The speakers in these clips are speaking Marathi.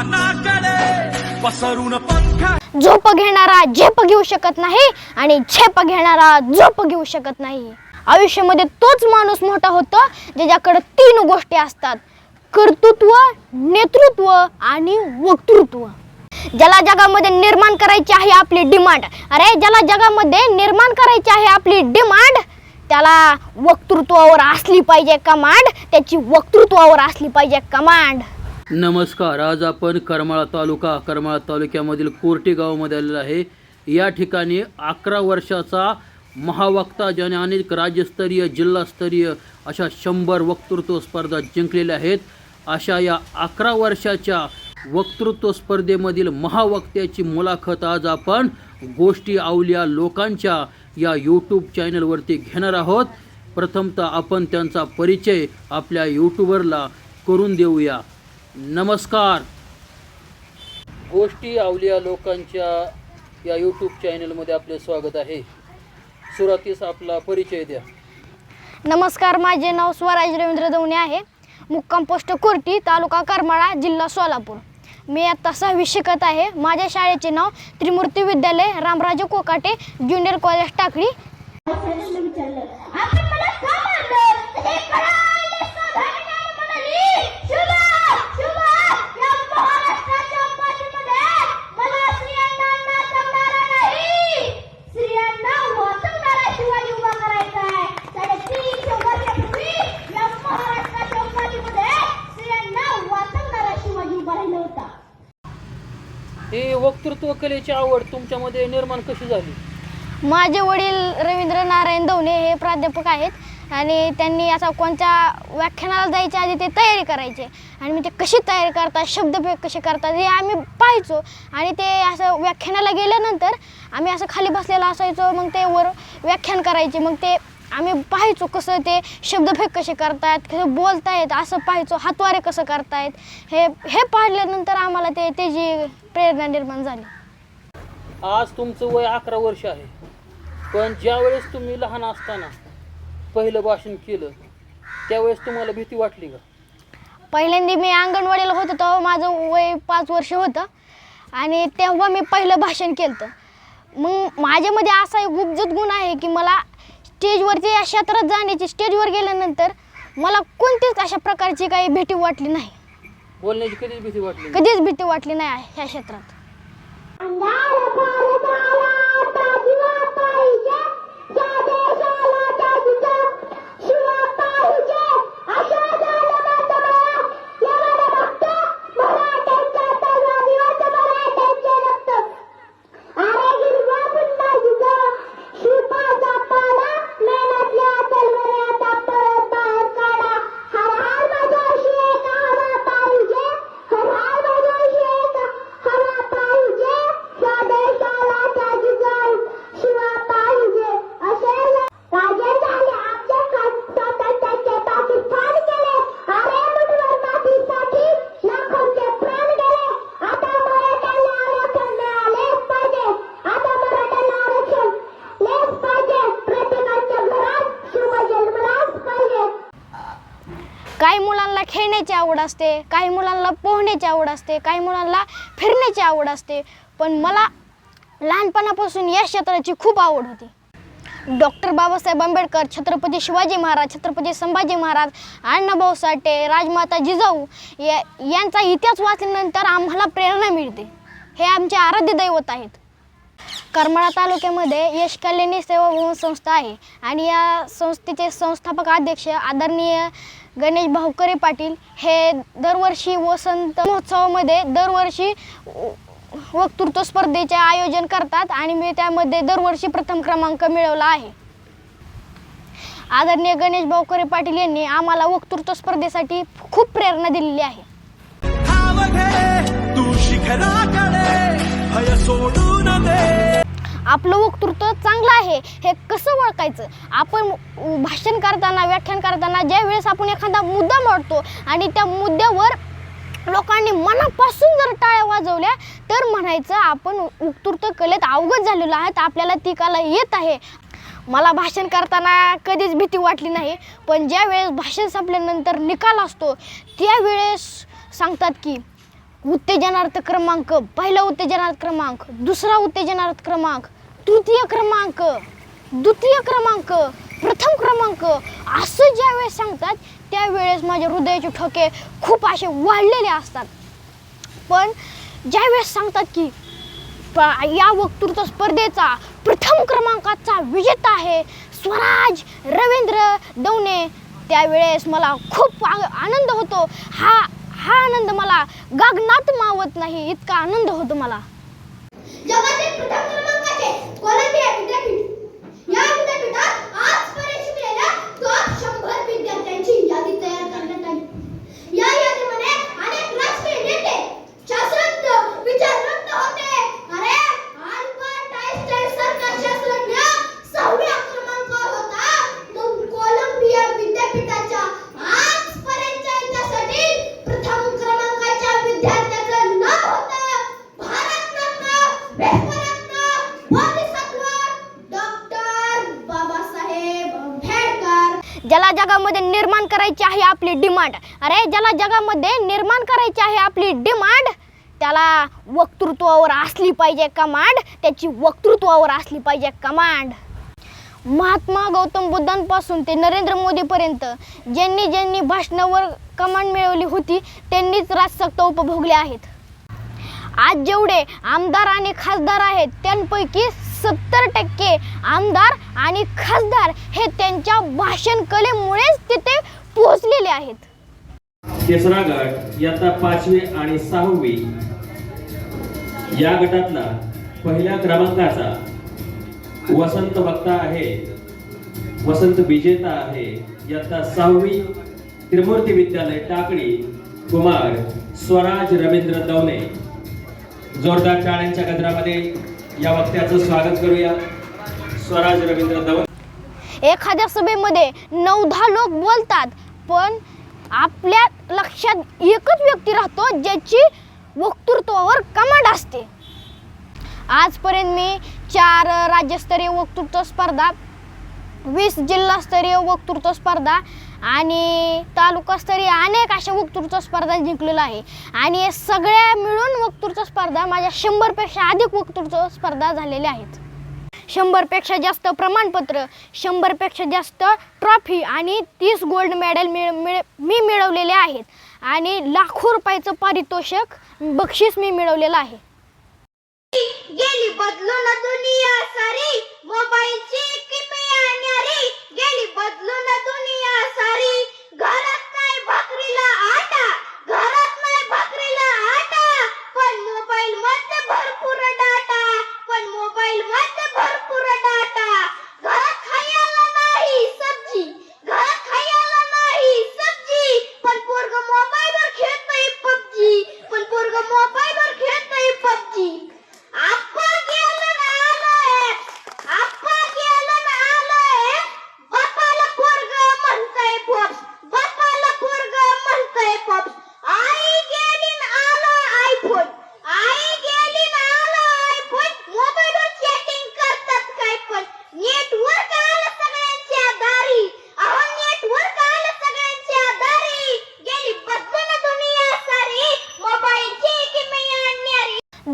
कानाकडे पसरून पंखा झोप घेणारा झेप घेऊ शकत नाही आणि झेप घेणारा झोप घेऊ शकत नाही. आयुष्यामध्ये तोच माणूस मोठा होतो ज्याच्याकडे तीन गोष्टी असतात. कर्तृत्व नेतृत्व आणि वक्तृत्व. ज्याला जगामध्ये निर्माण करायची आहे आपली डिमांड. अरे ज्याला जगामध्ये निर्माण करायची आहे आपली डिमांड त्याला वक्तृत्वावर असली पाहिजे कमांड त्याची वक्तृत्वावर असली पाहिजे कमांड. नमस्कार आज आपण करमाळा तालुका करमाळा तालुक्यामधील कोर्टी गावामध्ये आलेलो आहे. या ठिकाणी अकरा वर्षाचा महावक्ता ज्याने अनेक राज्यस्तरीय जिल्हास्तरीय अशा शंभर वक्तृत्व स्पर्धा जिंकलेल्या आहेत. अशा या अकरा वर्षाच्या वक्तृत्व स्पर्धेमधील महावक्त्याची मुलाखत आज आपण गोष्टी आवल्या लोकांच्या या यूट्यूब चॅनलवरती घेणार आहोत. प्रथमतः आपण त्यांचा परिचय आपल्या यूट्यूबरला करून देऊया. नमस्कार. गोष्टी आवलिया लोकांच्या या यूट्यूब चॅनलमध्ये आपले स्वागत आहे. सुरुवातीस आपला परिचय द्या. नमस्कार माझे नाव स्वराज रवींद्र दवणे आहे. मुक्काम पोस्ट कोर्टी तालुका करमाळा जिल्हा सोलापूर. मी आता सहावी शिकत आहे. माझ्या शाळेचे नाव त्रिमूर्ती विद्यालय रामराजे कोकाटे ज्युनियर कॉलेज टाकळी. विचारलं आपण मला का मारलं हे कळायला साधारण म्हणाली शुभा शुभा या महाराष्ट्राच्या पाठीमध्ये मला स्त्रियांना नाचवणारा नाही स्त्रियांना वाचवणारा शिवाजी उभा करायचा आहे साडेतीनशे वर्षापूर्वी या महाराष्ट्राच्या पाठीमध्ये स्त्रियांना वाचवणारा शिवाजी उभा राहिला होता हे वक्तृत्व कलेची आवड तुमच्यामध्ये निर्माण कशी झाली? माझे वडील रवींद्र नारायण दवणे हे प्राध्यापक आहेत आणि त्यांनी असा कोणत्या व्याख्यानाला जायच्या आधी ते तयारी करायचे. आणि मी ते कशी तयारी करतात शब्दप्रयोग कसे करतात हे आम्ही पाहायचो. आणि ते असं व्याख्यानाला गेल्यानंतर आम्ही असं खाली बसलेलं असायचो मग ते वर व्याख्यान करायचे मग ते आम्ही पाहायचो कसं ते शब्दफेक कसे करतायत कसं बोलतायत असं पाहायचो हातवारे कसं करतायत हे हे पाहिल्यानंतर आम्हाला ते त्याची प्रेरणा निर्माण झाली. आज तुमचं वय अकरा वर्ष आहे. पण ज्यावेळेस तुम्ही लहान असताना पहिलं भाषण केलं त्यावेळेस तुम्हाला भीती वाटली का? पहिल्यांदा मी अंगणवाडीला होतो तेव्हा माझं वय पाच वर्ष होतं. आणि तेव्हा मी पहिलं भाषण केलं होतं. मग माझ्यामध्ये असा एक उपजत गुण आहे की मला स्टेजवरती या क्षेत्रात जाण्याची स्टेजवर गेल्यानंतर मला कोणतीच अशा प्रकारची काही भीती वाटली नाही बोलण्याची कधीच भीती वाटली नाही. कधीच भीती वाटली नाही ह्या क्षेत्रात अंधार पाहिजे काही मुलांना खेळण्याची आवड असते काही मुलांना पोहण्याची आवड असते काही मुलांना फिरण्याची आवड असते. पण मला लहानपणापासून या क्षेत्राची खूप आवड होती. डॉक्टर बाबासाहेब आंबेडकर छत्रपती शिवाजी महाराज छत्रपती संभाजी महाराज अण्णाभाऊ साठे राजमाता जिजाऊ या यांचा इतिहास वाचल्यानंतर आम्हाला प्रेरणा मिळते. हे आमचे आराध्य दैवत आहेत. करमाळा तालुक्यामध्ये यश कल्याणी सेवा भवन संस्था आहे आणि या संस्थेचे संस्थापक अध्यक्ष आदरणीय गणेश भावकरे पाटील हे दरवर्षी वसंत महोत्सवामध्ये दरवर्षी वक्तृत्व स्पर्धेचे आयोजन करतात आणि मी त्यामध्ये दरवर्षी प्रथम क्रमांक मिळवला आहे. आदरणीय गणेश भावकरे पाटील यांनी आम्हाला वक्तृत्व स्पर्धेसाठी खूप प्रेरणा दिलेली आहे. तू शिखराकडे भय सोडून दे आपलं वक्तृत्व चांगलं आहे हे कसं ओळखायचं? आपण भाषण करताना व्याख्यान करताना ज्या वेळेस आपण एखादा मुद्दा मांडतो आणि त्या मुद्द्यावर लोकांनी मनापासून जर टाळ्या वाजवल्या तर म्हणायचं आपण वक्तृत्व कलेत अवगत झालेलो आहात आपल्याला ती कला येत आहे. मला भाषण करताना कधीच भीती वाटली नाही पण ज्या वेळेस भाषण संपल्यानंतर निकाल असतो त्यावेळेस सांगतात की उत्तेजनार्थ क्रमांक पहिला उत्तेजनार्थ क्रमांक दुसरा उत्तेजनार्थ क्रमांक तृतीय क्रमांक द्वितीय क्रमांक प्रथम क्रमांक. असं ज्यावेळेस सांगतात त्यावेळेस माझ्या हृदयाचे ठोके खूप असे वाढलेले असतात. पण ज्यावेळेस सांगतात की प- या वक्तृत्व स्पर्धेचा प्रथम क्रमांकाचा विजेता आहे स्वराज रवींद्र दवणे त्यावेळेस मला खूप आ- आनंद होतो. हा हा आनंद मला गगनात मावत नाही इतका आनंद होतो मला. जगातील प्रथम क्रमांकाचे कोलंबिया विद्यापीठ. या विद्यापीठात शिकलेल्या टॉप शंभर विद्यार्थ्यांची यादी तयार करण्यात आली या यादीमध्ये अनेक राजकीय नेते शास्त्रज्ञ विचाररत्न होते अरे अल्बर्ट आइन्स्टाईन सारखा शास्त्रज्ञ सहाव्या क्रमांकावर होता तो कोलंबिया विद्यापीठाच्या आजपर्यंतच्या इतिहासातील प्रथम क्रमांकाच्या विद्यार्थ्याचं नाव होतं भारतरत्न विश्वरत्न बोधिसत्व डॉक्टर बाबासाहेब आंबेडकर ज्याला जगामध्ये निर्माण करायची आहे आपली डिमांड. अरे ज्याला जगामध्ये निर्माण करायची आहे आपली डिमांड त्याला वक्तृत्वावर असली पाहिजे कमांड त्याची वक्तृत्वावर असली पाहिजे कमांड. महात्मा गौतम बुद्धांपासून ते नरेंद्र मोदीपर्यंत ज्यांनी ज्यांनी भाषणावर कमांड मिळवली होती त्यांनीच राजसत्ता उपभोगल्या आहेत. आज जेवढे आमदार आणि खासदार आहेत त्यांपैकी सत्तर टक्के आमदार आणि खासदार हे त्यांच्या भाषण कलेमुळेच तिथे पोहोचलेले आहेत. तिसरा गट याचा पाचवी आणि सहावी या गटातला पहिल्या क्रमांकाचा वसंत वक्ता आहे. वसंत विजेता आहे. याचा सहावी त्रिमूर्ती विद्यालय टाकळी कुमार स्वराज रवींद्र दवणे जोरदार टाळ्यांच्या गजरामध्ये या वक्त्याचं स्वागत करूया. स्वराज रवींद्र धवन. एखाद्या सभेमध्ये नऊ दहा लोक बोलतात पण आपल्या लक्षात एकच व्यक्ती राहतो ज्याची वक्तृत्वावर कमांड असते. आजपर्यंत मी चार राज्यस्तरीय वक्तृत्व स्पर्धा वीस जिल्हास्तरीय वक्तृत्व स्पर्धा आणि तालुकास्तरीय अनेक अशा वक्तृत्व स्पर्धा जिंकलेलो आहे. आणि या सगळ्या मिळून वक्तृत्व स्पर्धा माझ्या शंभरपेक्षा अधिक वक्तृत्व स्पर्धा झालेल्या आहेत. शंभरपेक्षा जास्त प्रमाणपत्र शंभरपेक्षा जास्त ट्रॉफी आणि तीस गोल्ड मेडल मिळ मिळ मी मिळवलेले आहेत. आणि लाखो रुपयाचं पारितोषिक बक्षीस मी मिळवलेलं आहे. गेली बदलून दुनिया सारी. मोबाईलची किमया न्यारी गेली बदलून दुनिया सारी. घरात नाही भाकरीला आटा. घरात नाही भाकरीला आटा. पण मोबाईल मध्ये भरपूर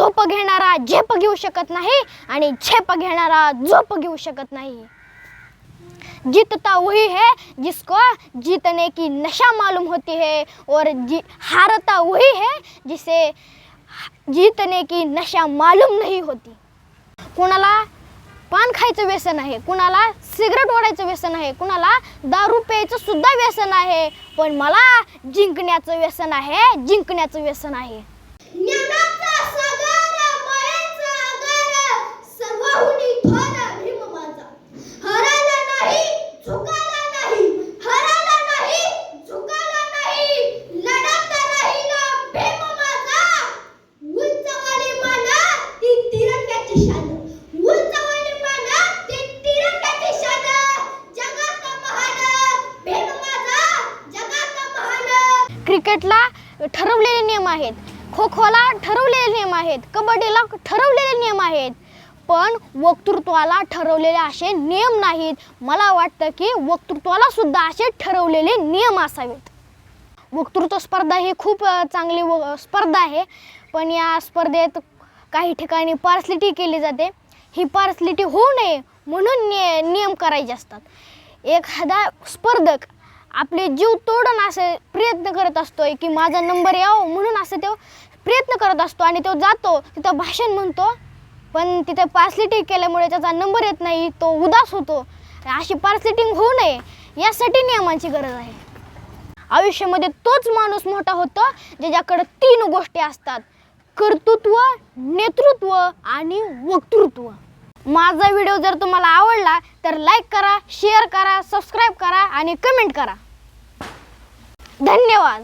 झोप घेणारा झेप घेऊ शकत नाही आणि झेप घेणारा झोप घेऊ शकत नाही. जीतता वही है जिसको जीतने की नशा मालूम होती है और जी हारता वही है जिसे जीतने की नशा मालूम नहीं होती. कुणाला पान खायचं व्यसन आहे कुणाला सिगरेट ओढायचं व्यसन आहे कुणाला दारू प्यायचं सुद्धा व्यसन आहे पण मला जिंकण्याचं व्यसन आहे जिंकण्याचं व्यसन आहे ज्ञानाचा सागर मायेचा आगार सर्वाहुनी थोर भीम माझा हराला नाही झुकाला नाही हराला नाही झुकाला नाही राहिला भीम माझा उंचवाली माना ती तिरंग्याची शान. उंचवाली माना ती तिरंग्याची शान. महान भीम माझा महान. क्रिकेटला ठरवलेले नियम आहेत. खो खोला ठरवलेले नियम आहेत. कबड्डीला ठरवलेले नियम आहेत. पण वक्तृत्वाला ठरवलेले असे नियम नाहीत. मला वाटतं की वक्तृत्वाला सुद्धा असे ठरवलेले नियम असावेत. वक्तृत्व स्पर्धा ही खूप चांगली व स्पर्धा आहे. पण या स्पर्धेत काही ठिकाणी पार्सलिटी केली जाते. ही पार्सलिटी होऊ नये म्हणून निय नियम करायचे असतात. एखादा स्पर्धक आपले जीव तोडून असे प्रयत्न करत असतो की माझा नंबर यावं म्हणून असं तो प्रयत्न करत असतो आणि तो जातो तिथं भाषण म्हणतो. पण तिथे पार्सलिटिंग केल्यामुळे त्याचा नंबर येत नाही तो उदास होतो. अशी पार्सलिटिंग होऊ नये यासाठी नियमांची गरज आहे. आयुष्यामध्ये तोच माणूस मोठा होतो ज्याच्याकडे तीन गोष्टी असतात. कर्तृत्व नेतृत्व आणि वक्तृत्व. माझा व्हिडिओ जर तुम्हाला आवडला तर लाईक करा शेअर करा सबस्क्राईब करा आणि कमेंट करा. धन्यवाद!